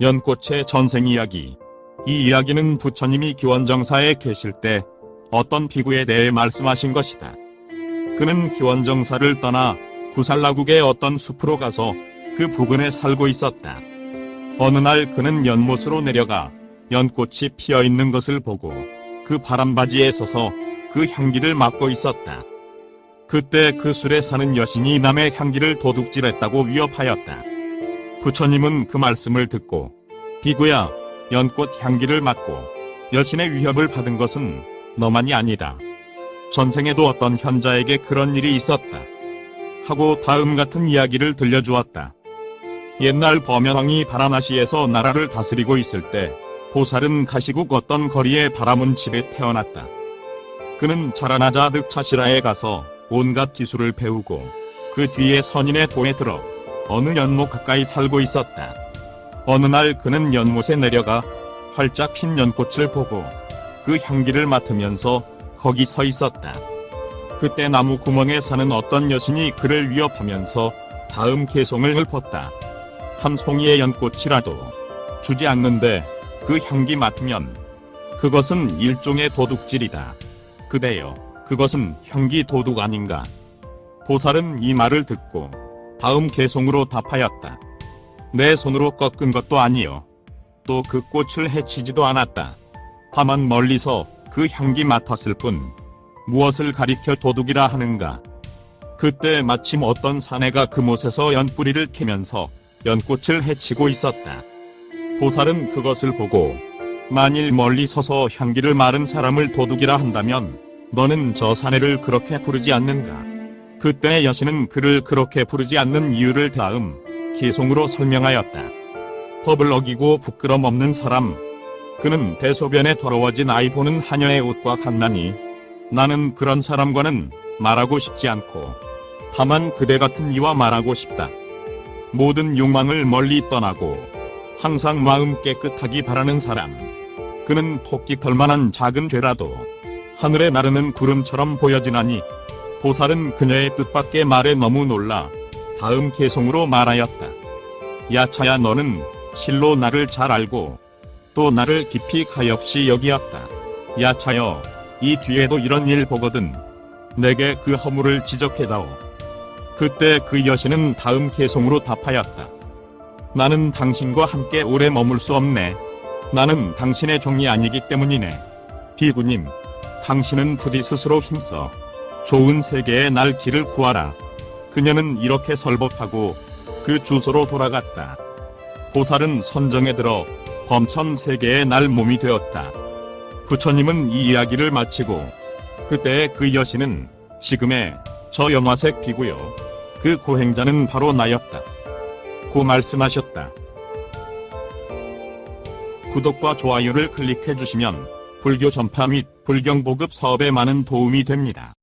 연꽃의 전생 이야기. 이 이야기는 부처님이 기원정사에 계실 때 어떤 비구에 대해 말씀하신 것이다. 그는 기원정사를 떠나 구살라국의 어떤 숲으로 가서 그 부근에 살고 있었다. 어느 날 그는 연못으로 내려가 연꽃이 피어 있는 것을 보고 그 바람바지에 서서 그 향기를 맡고 있었다. 그때 그 술에 사는 여신이 남의 향기를 도둑질했다고 위협하였다. 부처님은 그 말씀을 듣고 비구야 연꽃 향기를 맡고 여신의 위협을 받은 것은 너만이 아니다. 전생에도 어떤 현자에게 그런 일이 있었다. 하고 다음 같은 이야기를 들려주었다. 옛날 범연왕이 바라나시에서 나라를 다스리고 있을 때 보살은 가시국 어떤 거리의 바라문 집에 태어났다. 그는 자라나자 득차시라에 가서 온갖 기술을 배우고 그 뒤에 선인의 도에 들어 어느 연못 가까이 살고 있었다. 어느 날 그는 연못에 내려가 활짝 핀 연꽃을 보고 그 향기를 맡으면서 거기 서 있었다. 그때 나무 구멍에 사는 어떤 여신이 그를 위협하면서 다음 개송을 읊었다. 한 송이의 연꽃이라도 주지 않는데 그 향기 맡으면 그것은 일종의 도둑질이다. 그대여, 그것은 향기 도둑 아닌가? 보살은 이 말을 듣고 다음 개송으로 답하였다. 내 손으로 꺾은 것도 아니요. 또 그 꽃을 해치지도 않았다. 다만 멀리서 그 향기 맡았을 뿐 무엇을 가리켜 도둑이라 하는가. 그때 마침 어떤 사내가 그못에서 연뿌리를 캐면서 연꽃을 해치고 있었다. 보살은 그것을 보고 만일 멀리 서서 향기를 마른 사람을 도둑이라 한다면 너는 저 사내를 그렇게 부르지 않는가. 그때 여신은 그를 그렇게 부르지 않는 이유를 다음 기송으로 설명하였다. 법을 어기고 부끄럼 없는 사람. 그는 대소변에 더러워진 아이 보는 하녀의 옷과 같나니 나는 그런 사람과는 말하고 싶지 않고 다만 그대 같은 이와 말하고 싶다. 모든 욕망을 멀리 떠나고 항상 마음 깨끗하기 바라는 사람. 그는 토끼 털만한 작은 죄라도 하늘에 나르는 구름처럼 보여지나니 보살은 그녀의 뜻밖의 말에 너무 놀라 다음 개송으로 말하였다. 야차야 너는 실로 나를 잘 알고 또 나를 깊이 가엾이 여기었다. 야차여 이 뒤에도 이런 일 보거든 내게 그 허물을 지적해다오. 그때 그 여신은 다음 개송으로 답하였다. 나는 당신과 함께 오래 머물 수 없네. 나는 당신의 종이 아니기 때문이네. 비구님, 당신은 부디 스스로 힘써 좋은 세계에 날 길을 구하라. 그녀는 이렇게 설법하고 그 주소로 돌아갔다. 보살은 선정에 들어 범천 세계의 날 몸이 되었다. 부처님은 이 이야기를 마치고 그때 그 여신은 지금의 저 영화색 비구요. 그 고행자는 바로 나였다. 고 말씀하셨다. 구독과 좋아요를 클릭해 주시면 불교 전파 및 불경 보급 사업에 많은 도움이 됩니다.